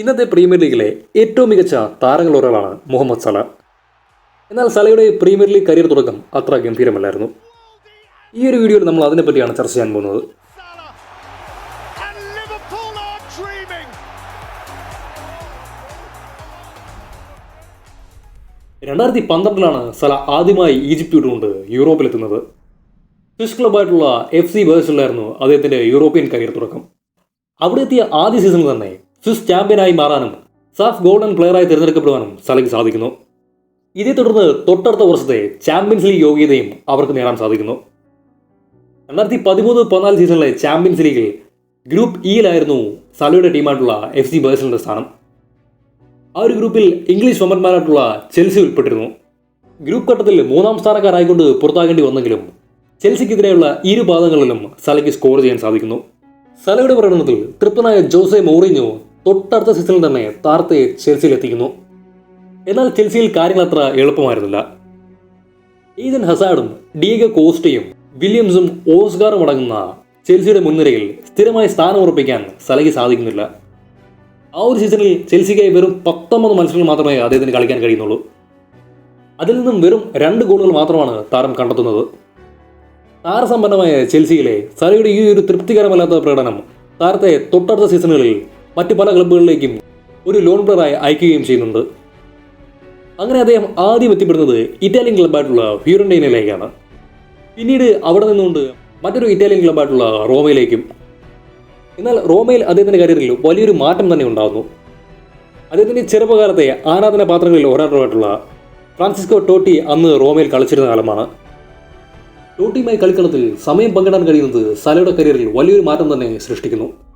ഇന്നത്തെ പ്രീമിയർ ലീഗിലെ ഏറ്റവും മികച്ച താരങ്ങളിൽ ഒരാളാണ് മുഹമ്മദ് സല. എന്നാൽ സലയുടെ പ്രീമിയർ ലീഗ് കരിയർ തുടക്കം അത്ര ഗംഭീരമല്ലായിരുന്നു. ഈ ഒരു വീഡിയോയിൽ നമ്മൾ അതിനെപ്പറ്റിയാണ് ചർച്ച ചെയ്യാൻ പോകുന്നത്. രണ്ടായിരത്തി പന്ത്രണ്ടിലാണ് സല ആദ്യമായി ഈജിപ്തിയുടെ വിട്ടുകൊണ്ട് യൂറോപ്പിലെത്തുന്നത് സ്വിസ് ക്ലബായിട്ടുള്ള എഫ് സി ബേഴ്സിലായിരുന്നു അദ്ദേഹത്തിന്റെ യൂറോപ്യൻ കരിയർ തുടക്കം. അവിടെ എത്തിയ ആദ്യ സീസണിൽ തന്നെ സ്വിസ് ചാമ്പ്യനായി മാറാനും സാഫ് ഗോൾഡൻ പ്ലെയറായി തിരഞ്ഞെടുക്കപ്പെടുവാനും സലയ്ക്ക് സാധിക്കുന്നു. ഇതേ തുടർന്ന് തൊട്ടടുത്ത വർഷത്തെ ചാമ്പ്യൻസ് ലീഗ് യോഗ്യതയും അവർക്ക് നേടാൻ സാധിക്കുന്നു. രണ്ടായിരത്തി പതിമൂന്ന് പതിനാല് സീസണിലെ ചാമ്പ്യൻസ് ലീഗിൽ ഗ്രൂപ്പ് ഇയിലായിരുന്നു സലയുടെ ടീമായിട്ടുള്ള എഫ് സി ബേഴ്സിന്റെ സ്ഥാനം. ആ ഒരു ഗ്രൂപ്പിൽ ഇംഗ്ലീഷ് വമ്പന്മാരായിട്ടുള്ള ചെൽസി ഉൾപ്പെട്ടിരുന്നു. ഗ്രൂപ്പ് ഘട്ടത്തിൽ മൂന്നാം സ്ഥാനക്കാരായിക്കൊണ്ട് പുറത്താകേണ്ടി വന്നെങ്കിലും ചെൽസിക്കെതിരെയുള്ള ഇരു പാദങ്ങളിലും സലയ്ക്ക് സ്കോർ ചെയ്യാൻ സാധിക്കുന്നു. സലയുടെ പ്രകടനത്തിൽ തൃപ്തനായ ജോസെ മൗറിഞ്ഞോ തൊട്ടടുത്ത സീസണിൽ തന്നെ താർത്തയെ ചെൽസിയിൽ എത്തിക്കുന്നു. എന്നാൽ ചെൽസിയിൽ കാര്യങ്ങൾ അത്ര എളുപ്പമായിരുന്നില്ല. ഈതൻ ഹസാഡും ഡിയഗോ കോസ്റ്റയും വില്യംസും ഓസ്കാറും അടങ്ങുന്ന ചെൽസിയുടെ മുൻനിരയിൽ സ്ഥിരമായി സ്ഥാനം ഉറപ്പിക്കാൻ സലഹി സാധിക്കുന്നില്ല. ആ ഒരു സീസണിൽ ചെൽസിക്കായി വെറും പത്തൊമ്പത് മത്സരങ്ങൾ മാത്രമേ അദ്ദേഹത്തിന് കളിക്കാൻ കഴിയുന്നുള്ളൂ. അതിൽ നിന്നും വെറും രണ്ട് ഗോളുകൾ മാത്രമാണ് താരം കണ്ടെത്തുന്നത്. താരസമ്പന്നമായ ചെൽസിയിലെ സലയുടെ ഈ ഒരു തൃപ്തികരമല്ലാത്ത പ്രകടനം താരത്തെ തൊട്ടടുത്ത സീസണുകളിൽ മറ്റ് പല ക്ലബ്ബുകളിലേക്കും ഒരു ലോൺ പ്ലെയറായി അയക്കുകയും ചെയ്യുന്നുണ്ട്. അങ്ങനെ അദ്ദേഹം ആദ്യം എത്തിപ്പെടുന്നത് ഇറ്റാലിയൻ ക്ലബ്ബായിട്ടുള്ള ഫ്യൂറന്റൈനയിലേക്കാണ്. പിന്നീട് അവിടെ നിന്നുകൊണ്ട് മറ്റൊരു ഇറ്റാലിയൻ ക്ലബ്ബായിട്ടുള്ള റോമയിലേക്കും. എന്നാൽ റോമയിൽ അദ്ദേഹത്തിന്റെ കരിയറിൽ വലിയൊരു മാറ്റം തന്നെ ഉണ്ടാകുന്നു അദ്ദേഹത്തിന്റെ ചെറുപ്പകാലത്തെ ആരാധന പാത്രങ്ങളിൽ ഒരാളുമായിട്ടുള്ള ഫ്രാൻസിസ്കോ ടോട്ടി അന്ന് റോമയിൽ കളിച്ചിരുന്ന കാലമാണ്. ടോട്ടിയുമായി കളിക്കളത്തിൽ സമയം പങ്കിടാൻ കഴിയുന്നത് സലയുടെ കരിയറിൽ വലിയൊരു മാറ്റം തന്നെ സൃഷ്ടിക്കുന്നു.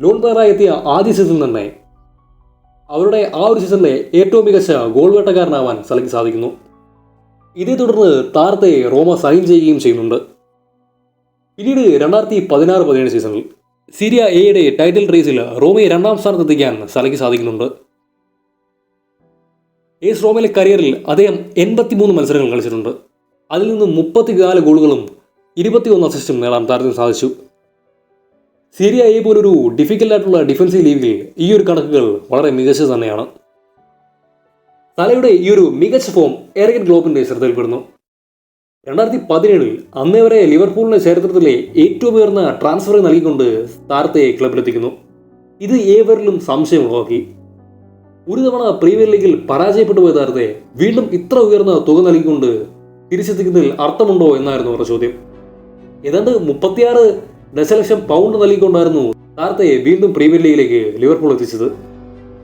ലോൺ പ്ലെയറായി എത്തിയ ആദ്യ സീസണിൽ തന്നെ. അവരുടെ ആ ഒരു സീസണിലെ ഏറ്റവും മികച്ച ഗോൾ വേട്ടക്കാരനാവാൻ സലയ്ക്ക് സാധിക്കുന്നു. ഇതേ തുടർന്ന് താരത്തെ റോമ സൈൻ ചെയ്യുകയും ചെയ്യുന്നുണ്ട്. പിന്നീട് രണ്ടായിരത്തി പതിനാറ് പതിനേഴ് സീസണിൽ സിരിയ എയുടെ ടൈറ്റിൽ റേസിൽ റോമയെ രണ്ടാം സ്ഥാനത്തെത്തിക്കാൻ സലയ്ക്ക് സാധിക്കുന്നുണ്ട്. എസ് റോമയിലെ കരിയറിൽ അദ്ദേഹം എൺപത്തിമൂന്ന് മത്സരങ്ങൾ കളിച്ചിട്ടുണ്ട്. അതിൽ നിന്ന് മുപ്പത്തിനാല് ഗോളുകളും ഇരുപത്തിയൊന്ന് അസിസ്റ്റും നേടാൻ താരത്തിന് സാധിച്ചു. സീരിയ എ പോലൊരു ആയിട്ടുള്ള ഡിഫൻസീവ് ലീഗിൽ ഈ ഒരു കണക്കുകൾ വളരെ മികച്ചത് തന്നെയാണ്. തലയുടെ ഈ ഒരു മികച്ച ഫോം എറിയൻ ഗ്ലോബിന്റെ ശ്രദ്ധയിൽപ്പെടുന്നു. രണ്ടായിരത്തി പതിനേഴിൽ അന്നേ വരെ ലിവർപൂളിന്റെ ചരിത്രത്തിലെ ഏറ്റവും ഉയർന്ന ട്രാൻസ്ഫർ നൽകിക്കൊണ്ട് താരത്തെ ക്ലബിലെത്തിക്കുന്നു ഇത് ഏവരിലും സംശയം ഉളവാക്കി. ഒരു തവണ പ്രീമിയർ ലീഗിൽ പരാജയപ്പെട്ടു പോയ താരത്തെ വീണ്ടും ഇത്ര ഉയർന്ന തുക നൽകിക്കൊണ്ട് തിരിച്ചെത്തിക്കുന്നതിൽ അർത്ഥമുണ്ടോ എന്നായിരുന്നു അവരുടെ ചോദ്യം. ഏതാണ്ട് മുപ്പത്തിയാറ് ദശലക്ഷം പൗണ്ട് നൽകിക്കൊണ്ടായിരുന്നു താരത്തെ വീണ്ടും പ്രീമിയർ ലീഗിലേക്ക് ലിവർപൂൾ എത്തിച്ചത്.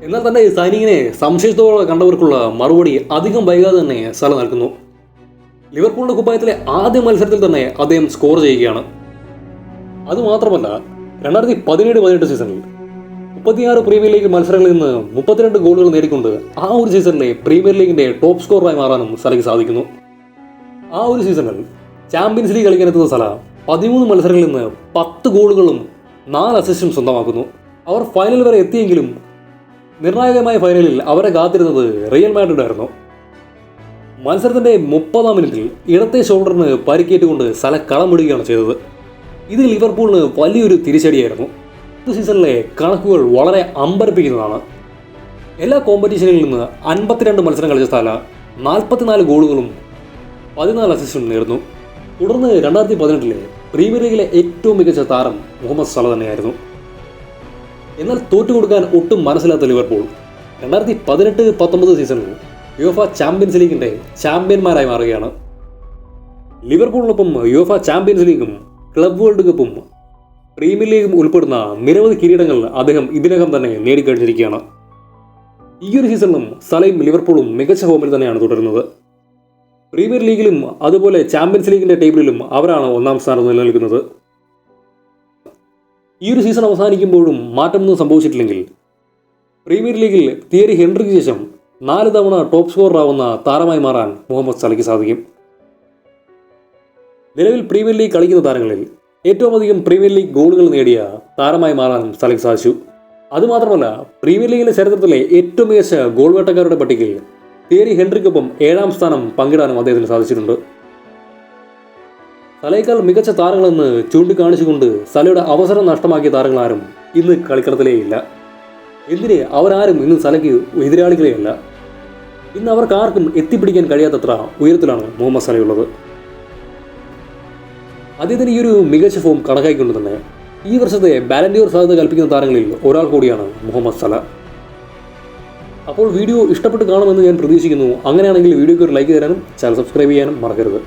എന്നാൽ തന്നെ സൈനിങ്ങിനെ സംശയത്തോടെ കണ്ടവർക്കുള്ള മറുപടി അധികം വൈകാതെ തന്നെ സല നൽകുന്നു. ലിവർപൂളിന്റെ കുപ്പായത്തിലെ ആദ്യ മത്സരത്തിൽ തന്നെ അദ്ദേഹം സ്കോർ ചെയ്യുകയാണ്. അതുമാത്രമല്ല രണ്ടായിരത്തി പതിനേഴ് പതിനെട്ട് സീസണിൽ മുപ്പത്തിയാറ് പ്രീമിയർ ലീഗ് മത്സരങ്ങളിൽ നിന്ന് മുപ്പത്തിരണ്ട് ഗോളുകൾ നേടിക്കൊണ്ട് ആ ഒരു സീസണിലെ പ്രീമിയർ ലീഗിന്റെ ടോപ്പ് സ്കോറായി മാറാനും സലയ്ക്ക് സാധിക്കുന്നു. ആ ഒരു സീസണിൽ ചാമ്പ്യൻസ് ലീഗ് കളിക്കാനെത്തുന്ന സല പതിമൂന്ന് മത്സരങ്ങളിൽ നിന്ന് പത്ത് ഗോളുകളും നാല് അസിസ്റ്റും സ്വന്തമാക്കുന്നു. അവർ ഫൈനൽ വരെ എത്തിയെങ്കിലും നിർണായകമായ ഫൈനലിൽ അവരെ കാത്തിരുന്നത് റിയൽ മാഡ്രിഡ് ആയിരുന്നു. മത്സരത്തിന്റെ മുപ്പതാം മിനിറ്റിൽ ഇടത്തെ ഷോൾഡറിന് പരിക്കേറ്റുകൊണ്ട് സല കളമിടുകയാണ് ചെയ്തത്. ഇത് ലിവർപൂളിന് വലിയൊരു തിരിച്ചടിയായിരുന്നു. ഈ സീസണിലെ കണക്കുകൾ വളരെ അമ്പരപ്പിക്കുന്നതാണ്. എല്ലാ കോമ്പറ്റീഷനിൽ നിന്ന് അൻപത്തിരണ്ട് മത്സരം കളിച്ച സ്ഥല നാൽപ്പത്തിനാല് ഗോളുകളും പതിനാല് അസിസ്റ്റും നേടുന്നു. തുടർന്ന് രണ്ടായിരത്തി പതിനെട്ടിലെ പ്രീമിയർ ലീഗിലെ ഏറ്റവും മികച്ച താരം മുഹമ്മദ് സല തന്നെയായിരുന്നു. എന്നാൽ തോറ്റുകൊടുക്കാൻ ഒട്ടും മനസ്സിലാത്ത ലിവർപൂൾ രണ്ടായിരത്തി പതിനെട്ട് പത്തൊമ്പത് സീസണിൽ യുവഫ ചാമ്പ്യൻസ് ലീഗിന്റെ ചാമ്പ്യന്മാരായി മാറുകയാണ്. ലിവർപൂളിനൊപ്പം യുവഫ ചാമ്പ്യൻസ് ലീഗും ക്ലബ് വേൾഡ് കപ്പും പ്രീമിയർ ലീഗും ഉൾപ്പെടുന്ന നിരവധി കിരീടങ്ങൾ അദ്ദേഹം ഇതിനകം തന്നെ നേടിക്കഴിഞ്ഞിരിക്കുകയാണ്. ഈ ഒരു സീസണിലും സലയും ലിവർപൂളും മികച്ച ഫോമിൽ തന്നെയാണ് തുടരുന്നത്. പ്രീമിയർ ലീഗിലും അതുപോലെ ചാമ്പ്യൻസ് ലീഗിന്റെ ടേബിളിലും അവരാണ് ഒന്നാം സ്ഥാനം നിലനിൽക്കുന്നത്. ഈ ഒരു സീസൺ അവസാനിക്കുമ്പോഴും മാറ്റമൊന്നും സംഭവിച്ചിട്ടില്ലെങ്കിൽ പ്രീമിയർ ലീഗിൽ തിയറി ഹെൻറിക്ക് ശേഷം നാല് തവണ ടോപ്പ് സ്കോററാവുന്ന താരമായി മാറാൻ മുഹമ്മദ് സലയ്ക്ക് സാധിക്കും. നിലവിൽ പ്രീമിയർ ലീഗ് കളിക്കുന്ന താരങ്ങളിൽ ഏറ്റവും അധികം പ്രീമിയർ ലീഗ് ഗോളുകൾ നേടിയ താരമായി മാറാനും സലയ്ക്ക് സാധിച്ചു. അതുമാത്രമല്ല പ്രീമിയർ ലീഗിലെ ചരിത്രത്തിലെ ഏറ്റവും മികച്ച ഗോൾ വേട്ടക്കാരുടെ പട്ടികയിൽ തിയറി ഹെൻഡ്രിക്കൊപ്പം ഏഴാം സ്ഥാനം പങ്കിടാനും അദ്ദേഹത്തിന് സാധിച്ചിട്ടുണ്ട്. സലയേക്കാൾ മികച്ച താരങ്ങളെന്ന് ചൂണ്ടിക്കാണിച്ചുകൊണ്ട് സലയുടെ അവസരം നഷ്ടമാക്കിയ താരങ്ങളാരും ഇന്ന് കളിക്കളത്തിലേ ഇല്ല. എന്തിന് അവരാരും ഇന്ന് സലയ്ക്ക് എതിരാളികളെയല്ല. ഇന്ന് അവർക്ക് ആർക്കും എത്തിപ്പിടിക്കാൻ കഴിയാത്തത്ര ഉയരത്തിലാണ് മുഹമ്മദ് സലയുള്ളത് അദ്ദേഹത്തിന് ഈ ഒരു മികച്ച ഫോം കണക്കാക്കിക്കൊണ്ട് തന്നെ ഈ വർഷത്തെ ബാലൻഡിയോർ സാധ്യത കൽപ്പിക്കുന്ന താരങ്ങളിൽ ഒരാൾ കൂടിയാണ് മുഹമ്മദ് സല അപ്പോൾ വീഡിയോ ഇഷ്ടപ്പെട്ട് കാണുമെന്ന് ഞാൻ പ്രതീക്ഷിക്കുന്നു. അങ്ങനെയാണെങ്കിൽ വീഡിയോക്ക് ഒരു ലൈക്ക് തരാനും ചാനൽ സബ്സ്ക്രൈബ് ചെയ്യാനും മറക്കരുത്.